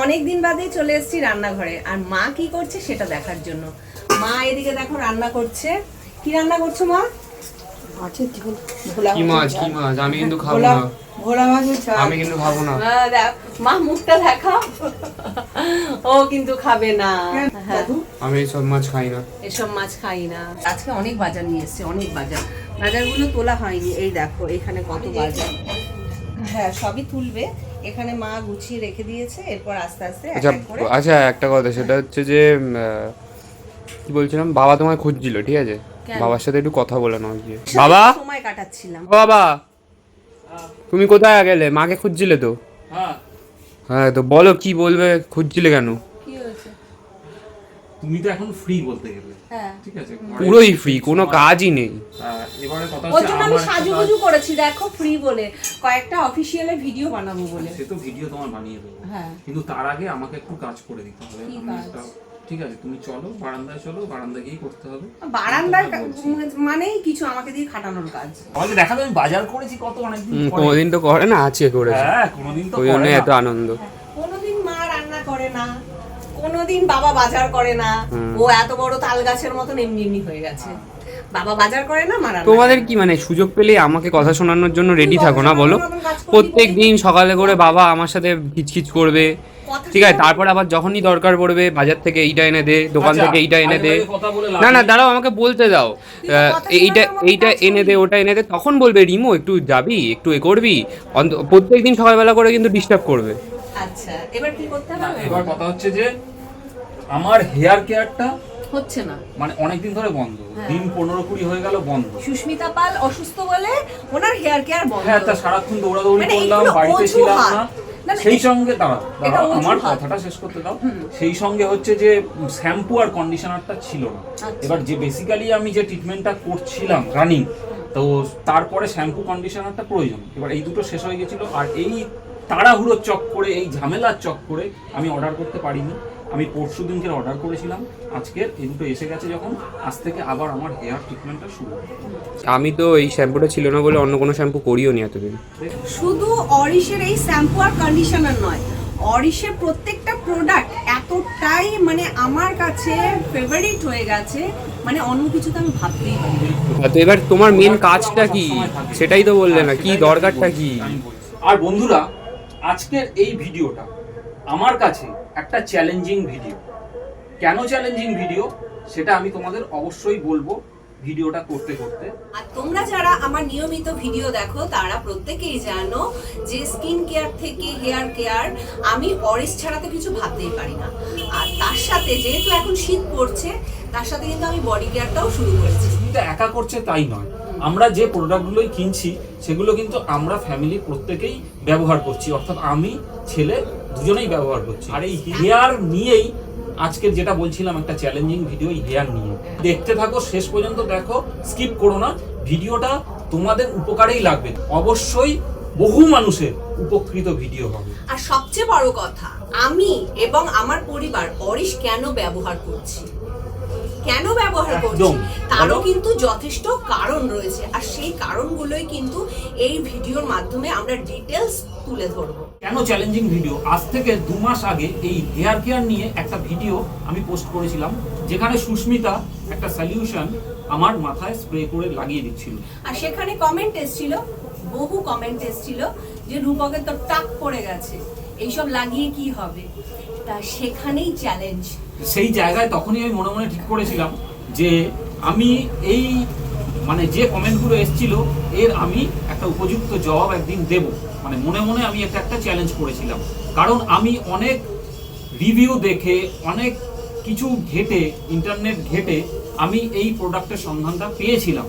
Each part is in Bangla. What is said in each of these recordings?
অনেক দিন বাদে চলে এসেছি রান্নাঘরে। আর মা কি করছে সেটা দেখার জন্য। মা এদিকে দেখো রান্না করছে। কি রান্না করছ মা? মাছের ঝোল। ভোলা কি মাছ কি মাছ? আমি কিন্তু খাব না। ভোলা মাছের আমি কিন্তু খাব না। মা মুখটা দেখাও। ও কিন্তু খাবে না। হ্যাঁ। আমি সব মাছ খাই না। এসব মাছ খাই না। আজকে অনেক বাজার নিয়ে এসছে অনেক বাজার। বাজারগুলো তোলা হয়নি। এই দেখো এখানে কত বাজার। হ্যাঁ সবই তুলবে। এখানে মা গুছিয়ে রেখে দিয়েছে এরপর আস্তে আস্তে আচ্ছা আচ্ছা একটা কথা সেটা হচ্ছে যে কি বলছিলাম? বাবা তোমায় খুঁজছিল ঠিক আছে? বাবার সাথে একটু কথা বলে নাও গিয়ে। বাবা! সময় কাটাচ্ছিলাম। বাবা তুমি কোথায় গেলে মাকে খুঁজছিলে তো? হ্যাঁ তো বলো কি বলবে খুঁজছিলে কেন? তুমি তো এখন ফ্রি বলতে গেলে। হ্যাঁ। ঠিক আছে? পুরোই ফ্রি কোনো কাজই নেই। এবারে কথা ওর হচ্ছে জন্য আমি সাজুগুজু করেছি দেখো ফ্রি বলে। কয়েকটা অফিসিয়ালে ভিডিও বানাবো বলে। সে তো ভিডিও তোমার বানিয়ে দেবো। হ্যাঁ। কিন্তু তার আগে আমাকে একটু কাজ করে দিতে হবে। ঠিক আছে তুমি চলো বারান্দায় চলো বারান্দায় গিয়েই করতে হবে। মানেই কিছু আমাকে দিয়ে খাটানোর কাজ। আমাকে দেখাবে আমি বাজার করেছি কত অনেকদিন কোনোদিন তো করে না আছে করেছে। হ্যাঁ কোনোদিন তো করে না। এত আনন্দ। কোনোদিন মা রান্না করে না। কোনোদিন বাবা বাজার করে না। ও এত বড় তাল গাছের মতন এমনি এমনি হয়ে গেছে। বাবা বাজার করে না মা রান্না তোমাদের কি মানে সুযোগ পেলে আমাকে কথা শোনানোর জন্য রেডি থাকো না বলো? প্রত্যেক দিন সকালে করে বাবা আমার সাথে খিচখিচ করবে। ঠিক আছে তারপর আবার যখনই দরকার পড়বে বাজার থেকে এইটা এনে দে দোকান আচ্ছা, থেকে এইটা এনে দে। না না। দাঁড়াও আমাকে বলতে দাও। আহ, এইটা এইটা এনে দে ওটা এনে দে তখন বলবে রিমো একটু যাবি একটু এ করবি অন্ত- প্রত্যেকদিন সকালবেলা করে কিন্তু ডিস্টার্ব করবে। আচ্ছা এবার কি করতে না, হবে এবার কথা হচ্ছে যে আমার হেয়ার কেয়ারটা হচ্ছে না। মানে অনেকদিন ধরে বন্ধ। হ্যাঁ। দিন পনেরো কুড়ি হয়ে গেল বন্ধ। সুস্মিতা পাল অসুস্থ বলে ওনার হেয়ার কেয়ার বন্ধ। হ্যাঁ তা সারাক্ষণ দৌড়াদৌড়ি মানে করলাম বাড়িতে ছিলাম না। সেই সঙ্গে এটা আমার কথাটা শেষ করতে দাও। সেই সঙ্গে হচ্ছে যে শ্যাম্পু আর কন্ডিশনারটা ছিল না। আচ্ছা। এবার যে বেসিক্যালি আমি যে ট্রিটমেন্টটা করছিলাম রানিং তো তারপরে শ্যাম্পু কন্ডিশনারটা প্রয়োজন। এবার এই দুটো শেষ হয়ে গেছিল আর এই তাড়াহুড়োর চক করে এই ঝামেলার চক করে আমি অর্ডার করতে পারিনি। আমি পরশু দিনকে অর্ডার করেছিলাম। আজকের এই দুটো এসে গেছে যখন আজ থেকে আবার আমার হেয়ার ট্রিটমেন্টটা শুরু আমি তো এই শ্যাম্পুটা ছিল না বলে অন্য কোনো শ্যাম্পু করিও নি এতদিন। শুধু অরিশের এই শ্যাম্পু আর কন্ডিশনার নয় অরিশের প্রত্যেকটা প্রোডাক্ট এতটাই মানে আমার কাছে ফেভারিট হয়ে গেছে মানে অন্য কিছু তো আমি ভাবতেই পারি না। হ্যাঁ, তো এবার তোমার মেন কাজটা কি? সেটাই তো বললে না কি দরকারটা কি? আর বন্ধুরা আজকের এই ভিডিওটা আমার কাছে একটা চ্যালেঞ্জিং ভিডিও কেন চ্যালেঞ্জিং ভিডিও সেটা আমি তোমাদের অবশ্যই বলব ভিডিওটা করতে করতে। আর তোমরা যারা আমার নিয়মিত ভিডিও দেখো তারা প্রত্যেকেই জানো যে স্কিন কেয়ার থেকে হেয়ার কেয়ার আমি অরিশ ছাড়া তো কিছু ভাবতেই পারি না। আর তার সাথে যেহেতু এখন শীত পড়ছে তার সাথে কিন্তু আমি বডি কেয়ারটাও শুরু করেছি। কিন্তু একা করছে তাই নয়। আমরা যে প্রোডাক্টগুলোই কিনছি সেগুলো কিন্তু আমরা ফ্যামিলি প্রত্যেকেই ব্যবহার করছি। অর্থাৎ আমি ছেলে দুজনেই ব্যবহার করছি। আর এই হেয়ার নিয়েই আজকের যেটা বলছিলাম একটা চ্যালেঞ্জিং ভিডিও হেয়ার নিয়ে। দেখতে থাকো শেষ পর্যন্ত দেখো স্কিপ করো না। ভিডিওটা তোমাদের উপকারেই লাগবে। অবশ্যই বহু মানুষের উপকৃত ভিডিও হবে। আর সবচেয়ে বড় কথা আমি এবং আমার পরিবার অরিশ কেন ব্যবহার করছি? কেন ব্যবহার করছি। তারও কিন্তু যথেষ্ট কারণ রয়েছে। আর সেই কারণগুলোই কিন্তু এই ভিডিওর মাধ্যমে আমরা ডিটেলস তুলে ধরবো। কেন চ্যালেঞ্জিং ভিডিও আজ থেকে দু মাস আগে এই হেয়ার কেয়ার নিয়ে একটা ভিডিও আমি পোস্ট করেছিলাম যেখানে সুস্মিতা একটা সলিউশন আমার মাথায় স্প্রে করে লাগিয়ে দিচ্ছিল। আর সেখানে কমেন্ট এসেছিল বহু কমেন্ট এসেছিল যে রূপকের তো টাক পড়ে গেছে এইসব লাগিয়ে কি হবে? তা সেখানেই চ্যালেঞ্জ সেই জায়গায় তখনই আমি মনে মনে ঠিক করেছিলাম যে আমি এই মানে যে কমেন্টগুলো এসেছিল, এর আমি একটা উপযুক্ত জবাব একদিন দেব। মানে মনে মনে আমি একটা একটা চ্যালেঞ্জ করেছিলাম। কারণ আমি অনেক রিভিউ দেখে, অনেক কিছু ঘেটে ইন্টারনেট ঘেটে আমি এই প্রোডাক্টের সন্ধানটা পেয়েছিলাম।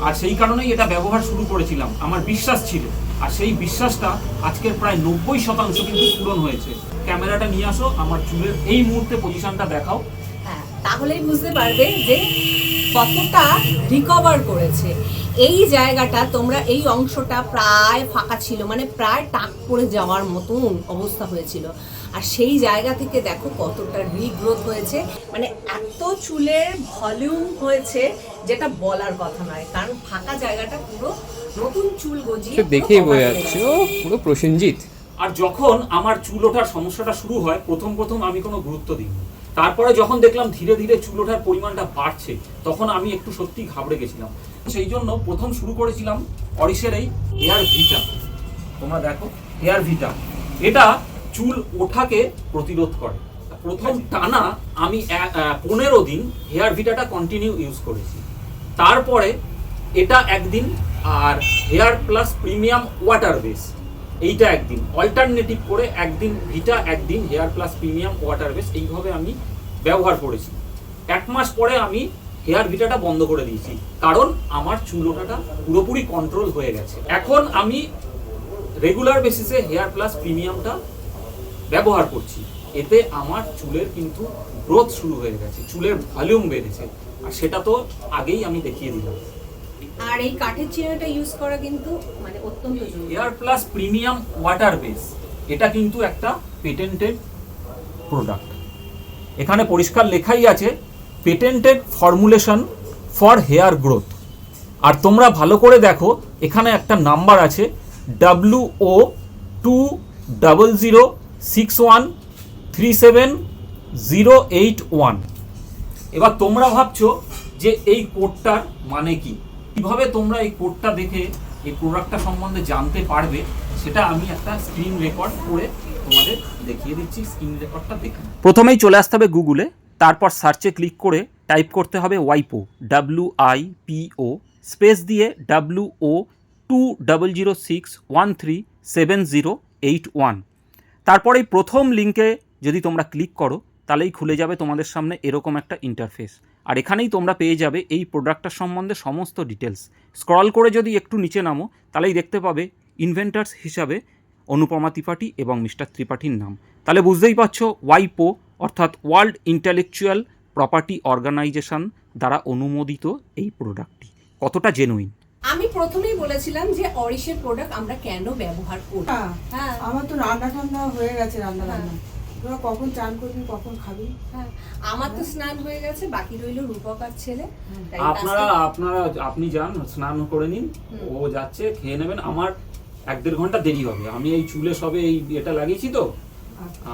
আর সেই কারণেই এটা ব্যবহার শুরু করেছিলাম। আমার বিশ্বাস ছিল। আর সেই বিশ্বাসটা আজকের প্রায় নব্বই শতাংশ কিন্তু পূরণ হয়েছে। ক্যামেরাটা নিয়ে আসো, আমার চুলের এই মুহূর্তে পজিশনটা দেখাও। হ্যাঁ তাহলেই বুঝতে পারবে যে কতটা রিকভার করেছে। এই জায়গাটা তোমরা এই অংশটা প্রায় ফাঁকা ছিল মানে প্রায় টাক পড়ে যাওয়ার মতন অবস্থা হয়েছিল। আর সেই জায়গা থেকে দেখো কতটা রিগ্রোথ হয়েছে। মানে এত চুলের ভলিউম হয়েছে যেটা বলার কথা নয় কারণ ফাঁকা জায়গাটা পুরো নতুন চুল গজিয়ে পুরো দেখেই বোঝা যাচ্ছে। পুরো প্রসেনজিৎ। আর যখন আমার চুল ওঠার সমস্যাটা শুরু হয় প্রথম প্রথম আমি কোনো গুরুত্ব দিই তারপরে যখন দেখলাম ধীরে ধীরে চুল ওঠার পরিমাণটা বাড়ছে তখন আমি একটু সত্যি ঘাবড়ে গেছিলাম। সেই জন্য প্রথম শুরু করেছিলাম অরিসের এই হেয়ার ভিটা। তোমরা দেখো হেয়ার ভিটা। এটা চুল ওঠাকে প্রতিরোধ করে। প্রথম টানা আমি পনেরো দিন হেয়ার ভিটাটা কন্টিনিউ ইউজ করেছি। তারপরে এটা একদিন আর hair plus premium water base এইটা একদিন। অল্টারনেটিভ করে একদিন ভিটা একদিন hair plus premium water base এইভাবে আমি ব্যবহার করেছি। এক মাস পরে আমি হেয়ার ভিটাটা বন্ধ করে দিয়েছি কারণ আমার চুল ওঠাটা পুরোপুরি কন্ট্রোল হয়ে গেছে। এখন আমি রেগুলার বেসিসে হেয়ার প্লাস প্রিমিয়ামটা ব্যবহার করছি। এতে আমার চুলের কিন্তু গ্রোথ শুরু হয়ে গেছে চুলের ভলিউম বেড়েছে। আর সেটা তো আগেই আমি দেখিয়ে দিলাম। আর এই কাঠের চেয়ারটা ইউজ করা কিন্তু মানে অত্যন্ত জরুরি। Hair plus premium water base এটা কিন্তু একটা পেটেন্টেড প্রোডাক্ট এখানে পরিষ্কার লেখাই আছে patented formulation for hair growth আর তোমরা ভালো করে দেখো এখানে একটা নাম্বার আছে W O two double zero six one three seven zero eight one এবার তোমরা ভাবছ যে এই কোডটার মানে কি? কীভাবে তোমরা এই কোডটা দেখে এই প্রোডাক্টটা সম্বন্ধে জানতে পারবে, সেটা আমি একটা স্ক্রিন রেকর্ড করে তোমাদের দেখিয়ে দিচ্ছি, স্ক্রিন রেকর্ডটা দেখে প্রথমেই চলে আসতে হবে গুগলে, তারপর সার্চে ক্লিক করে টাইপ করতে হবে ওয়াইপো W I P O, space দিয়ে W O two double zero six one three seven zero eight one. তারপরে এই প্রথম লিঙ্কে যদি তোমরা ক্লিক করো, তাহলেই খুলে যাবে তোমাদের সামনে এরকম একটা ইন্টারফেস আর এখানেই তোমরা পেয়ে যাবে এই প্রোডাক্টটার সম্বন্ধে সমস্ত ডিটেলস স্ক্রল করে যদি একটু নিচে নামো, তাহলেই দেখতে পাবে ইনভেন্টার্স হিসাবে অনুপমা ত্রিপাঠী এবং মিস্টার ত্রিপাঠীর নাম। তাহলে বুঝতেই পারছ ওয়াইপো অর্থাৎ ওয়ার্ল্ড ইন্টেলেকচুয়াল প্রপার্টি অর্গানাইজেশন দ্বারা অনুমোদিত এই প্রোডাক্টটি কতটা জেনুইন আমি প্রথমেই বলেছিলাম যে অরিশের প্রোডাক্ট আমরা কেন ব্যবহার করি। হ্যাঁ, হ্যাঁ। আমার তো রান্না ঠান্ডা হয়ে গেছে রান্না রান্না তোরা কখন চান করবি কখন খাবি? হ্যাঁ। আমার তো স্নান হয়ে গেছে বাকি রইল রূপক আর ছেলে আপনারা আপনারা আপনি যান স্নান করে নিন ও যাচ্ছে খেয়ে নেবেন। আমার এক দেড় ঘণ্টা দেরি হবে। আমি এই চুলে সবে এই এটা লাগিয়েছি তো।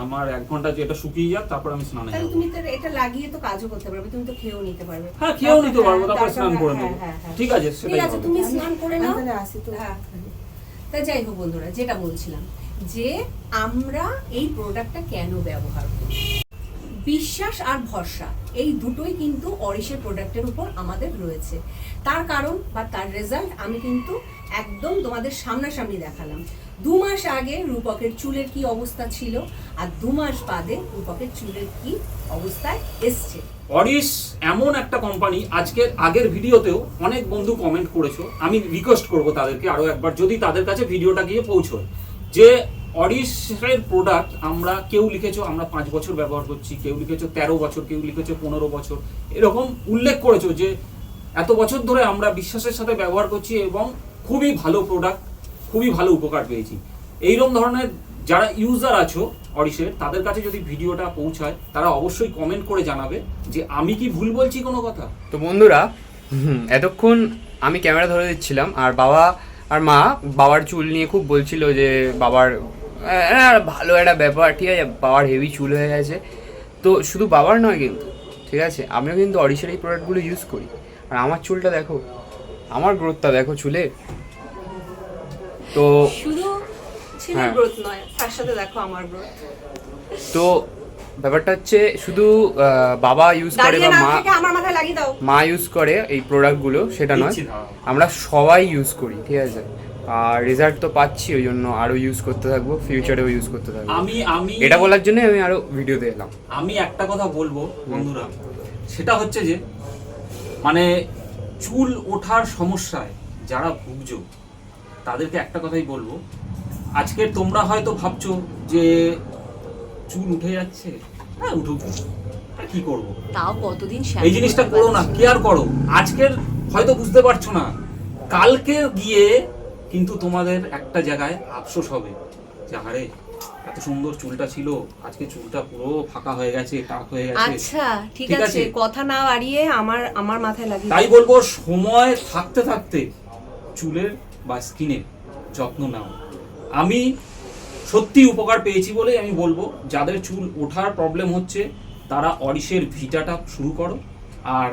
আমার এক ঘণ্টা যেটা শুকিয়ে যাক তারপর আমি স্নানে তাহলে তুমি তো এটা লাগিয়ে তো কাজও করতে পারবে তুমি তো খেয়েও নিতে পারবে। হ্যাঁ খেয়েও নিতে পারব তারপর তারপর স্নান করে হ্যাঁ, নেব। হ্যাঁ, হ্যাঁ। ঠিক আছে ঠিক আছে তুমি স্নান করে নাও। তাহলে আসি তো। হ্যাঁ। তা যাই হোক বন্ধুরা যেটা বলছিলাম যে আমরা এই প্রোডাক্টটা কেন ব্যবহার করি? বিশ্বাস আর ভরসা এই দুটোই কিন্তু অরিশের প্রোডাক্টের উপর আমাদের রয়েছে। তার কারণ বা তার রেজাল্ট আমি কিন্তু একদম তোমাদের সামনাসামনি দেখালাম। দু মাস আগে রূপকের চুলের কি অবস্থা ছিল আর দু মাস বাদে রূপকের চুলের কি অবস্থায় এসছে। অরিস, এমন একটা কোম্পানি আজকের, আগের ভিডিওতেও অনেক বন্ধু কমেন্ট করেছ। আমি রিকোয়েস্ট করব তাদেরকে আরও একবার, যদি তাদের কাছে ভিডিওটা গিয়ে পৌঁছয়। যে অরিসের প্রোডাক্ট আমরা কেউ লিখেছো, আমরা পাঁচ বছর ব্যবহার করছি, কেউ লিখেছো তেরো বছর, কেউ লিখেছো পনেরো বছর। এরকম উল্লেখ করেছ যে এত বছর ধরে আমরা বিশ্বাসের সাথে ব্যবহার করছি এবং খুবই ভালো প্রোডাক্ট খুবই ভালো উপকার পেয়েছি। এইরকম ধরনের যারা ইউজার আছো অরিসের তাদের কাছে যদি ভিডিওটা পৌঁছায় তারা অবশ্যই কমেন্ট করে জানাবে যে আমি কি ভুল বলছি কোনো কথা? তো বন্ধুরা এতক্ষণ আমি ক্যামেরা ধরে দিচ্ছিলাম আর বাবা আর মা বাবার চুল নিয়ে খুব বলছিল যে বাবার আহ, ভালো একটা ব্যাপার ঠিক আছে বাবার হেভি চুল হয়ে গেছে। তো শুধু বাবার নয় কিন্তু ঠিক আছে আমিও কিন্তু অডিশন এই প্রোডাক্টগুলো ইউজ করি। আর আমার চুলটা দেখো আমার গ্রোথটা দেখো চুলে। তো শুধু ছেলের হ্যাঁ। গ্রোথ নয় তার সাথে দেখো আমার গ্রোথ তো ব্যাপারটা হচ্ছে শুধু বাবা ইউজ করে বা মা আমার মাথায় লাগিয়ে দাও। মা ইউজ করে এই প্রোডাক্টগুলো সেটা নয়। আমরা সবাই ইউজ করি ঠিক আছে? আর রেজাল্ট তো পাচ্ছি ওই জন্য আরও ইউজ করতে থাকব ফিউচারেও ইউজ করতে থাকব। আমি আমি এটা বলার জন্য আমি আরও ভিডিওতে এলাম। আমি একটা কথা বলব বন্ধুরা। সেটা হচ্ছে যে মানে চুল ওঠার সমস্যায় যারা ভুগছো তাদেরকে একটা কথাই বলব। আজকের তোমরা হয়তো ভাবছ যে চুল উঠে যাচ্ছে? হ্যাঁ উঠুক। আর কি করব? তাও কতদিন এই জিনিসটা করো না কেয়ার করো? আজকের হয়তো বুঝতে পারছ না। কালকে গিয়ে কিন্তু তোমাদের একটা জায়গায় আফসোস হবে যে আরে সুন্দর চুলটা ছিল আজকে চুলটা পুরো ফাঁকা হয়ে গেছে টাক হয়ে গেছে। আচ্ছা ঠিক আছে। কথা না বাড়িয়ে আমার আমার মাথায় লাগিয়ে তাই বলব সময় থাকতে থাকতে চুলের বা স্কিনের যত্ন নাও। আমি সত্যি উপকার পেয়েছি বলেই আমি বলব যাদের চুল ওঠার প্রবলেম হচ্ছে তারা অরিশের ভিটাটা শুরু করো আর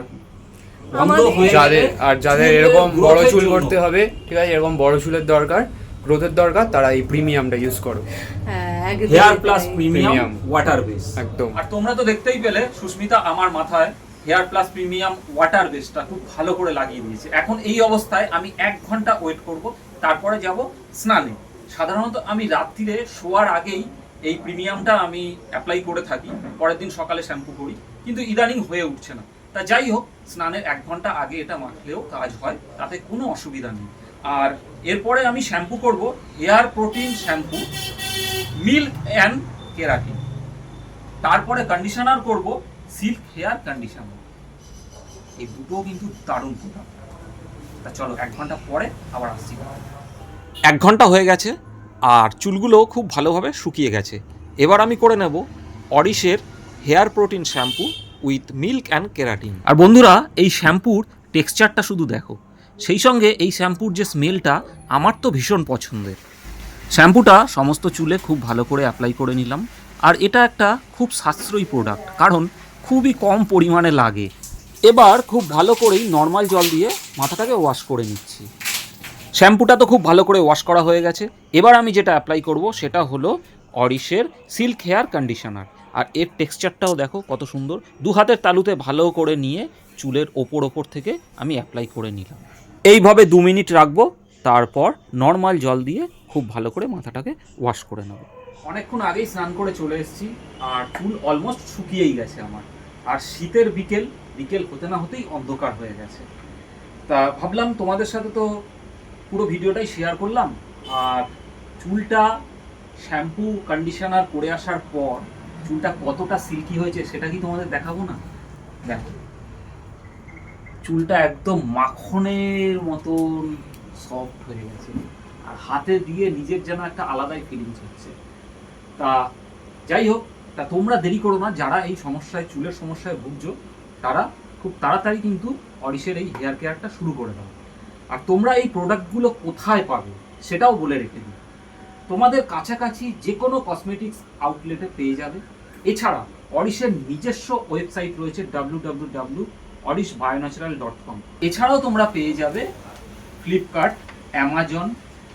বন্ধ হয়ে যাদের আর যাদের এরকম বড় চুল করতে হবে ঠিক আছে এরকম বড় চুলের দরকার গ্রোথের দরকার তারা এই প্রিমিয়ামটা ইউজ করো। হ্যাঁ hair plus premium water base একদম। আর তোমরা তো দেখতেই পেলে সুস্মিতা আমার মাথায় হেয়ার প্লাস প্রিমিয়াম ওয়াটার বেসটা খুব ভালো করে লাগিয়ে দিয়েছে। এখন এই অবস্থায় আমি এক ঘণ্টা ওয়েট করব তারপরে যাব স্নানে। সাধারণত আমি রাত্রিরে শোয়ার আগেই এই প্রিমিয়ামটা আমি অ্যাপ্লাই করে থাকি পরের দিন সকালে শ্যাম্পু করি কিন্তু ইদানিং হয়ে উঠছে না। তা যাই হোক স্নানের এক ঘণ্টা আগে এটা মাখলেও কাজ হয় তাতে কোনো অসুবিধা নেই। আর এরপরে আমি শ্যাম্পু করব hair protein shampoo milk and keratin. তারপরে কন্ডিশনার করব সিল্ক হেয়ার কন্ডিশনার এই দুটোও কিন্তু দারুণ প্রোডাক্ট তা চলো এক ঘণ্টা পরে আবার আসছি। এক ঘণ্টা হয়ে গেছে আর চুলগুলো খুব ভালোভাবে শুকিয়ে গেছে। এবার আমি করে নেব অরিশের hair protein shampoo with milk and keratin আর বন্ধুরা এই শ্যাম্পুর টেক্সচারটা শুধু দেখো। সেই সঙ্গে এই শ্যাম্পুর যে স্মেলটা, আমার তো ভীষণ পছন্দের। শ্যাম্পুটা সমস্ত চুলে খুব ভালো করে অ্যাপ্লাই করে নিলাম। আর এটা একটা খুব সাশ্রয়ী প্রোডাক্ট কারণ খুবই কম পরিমাণে লাগে। এবার খুব ভালো করেই নর্মাল জল দিয়ে মাথাটাকে ওয়াশ করে নিচ্ছি। শ্যাম্পুটা তো খুব ভালো করে ওয়াশ করা হয়ে গেছে। এবার আমি যেটা অ্যাপ্লাই করব সেটা হলো অরিশের সিল্ক হেয়ার কন্ডিশনার আর এর টেক্সচারটাও দেখো কত সুন্দর। দু হাতের তালুতে ভালো করে নিয়ে চুলের ওপর ওপর থেকে আমি অ্যাপ্লাই করে নিলাম। এইভাবে দু মিনিট রাখব, তারপর নর্মাল জল দিয়ে খুব ভালো করে মাথাটাকে ওয়াশ করে নেব। অনেকক্ষণ আগেই স্নান করে চলে এসেছি, আর চুল অলমোস্ট শুকিয়েই গেছে আমার। আর শীতের বিকেল বিকেল হতে না হতেই অন্ধকার হয়ে গেছে। তা ভাবলাম তোমাদের সাথে তো পুরো ভিডিওটাই শেয়ার করলাম, আর চুলটা শ্যাম্পু কন্ডিশনার করে আসার পর চুলটা কতটা সিল্কি হয়েছে সেটা কি তোমাদের দেখাবো না? দেখো। চুলটা একদম মাখনের মতন সফট হয়ে গেছে। আর হাতে দিয়ে নিজের যেন একটা আলাদাই ফিলিংস হচ্ছে। তা যাই হোক, তা তোমরা দেরি করো না, যারা এই সমস্যায়, চুলের সমস্যায় ভুগছো, তারা খুব তাড়াতাড়ি কিন্তু অরিশের এই হেয়ার কেয়ারটা শুরু করে দাও। আর তোমরা এই প্রোডাক্টগুলো কোথায় পাবে, সেটাও বলে রেখে দিই তোমাদের কাছাকাছি যে কোনো কসমেটিক্স আউটলেটে পেয়ে যাবে। এছাড়া অরিশের নিজস্ব ওয়েবসাইট রয়েছে W W W Arish bionatural dot com এছাড়াও তোমরা পেয়ে যাবে ফ্লিপকার্ট অ্যামাজন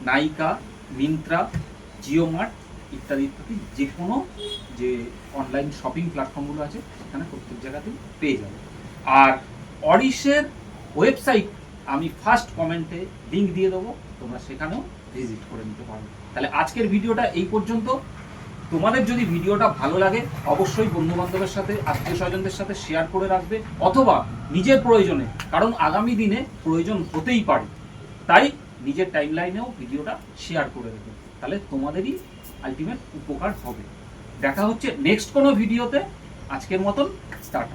নাইকা মিন্ত্রা জিওমার্ট ইত্যাদি ইত্যাদি যে কোনো যে অনলাইন শপিং প্ল্যাটফর্মগুলো আছে, সেখানে প্রত্যেক জায়গাতেই পেয়ে যাবে। আর অরিশের ওয়েবসাইট আমি ফার্স্ট কমেন্টে লিঙ্ক দিয়ে দেবো, তোমরা সেখানেও ভিজিট করে নিতে পারো তাহলে আজকের ভিডিওটা এই পর্যন্ত। তোমাদের যদি ভিডিওটা ভালো লাগে, অবশ্যই বন্ধু বান্ধবের সাথে আত্মীয় স্বজনদের সাথে শেয়ার করে রাখবে, অথবা নিজের প্রয়োজনে, কারণ আগামী দিনে প্রয়োজন হতেই পারে। তাই নিজের টাইম লাইনেও ভিডিওটা শেয়ার করে দেবে তাহলে তোমাদেরই আলটিমেট উপকার হবে। দেখা হচ্ছে নেক্সট কোনো ভিডিওতে আজকের মতন স্টার্ট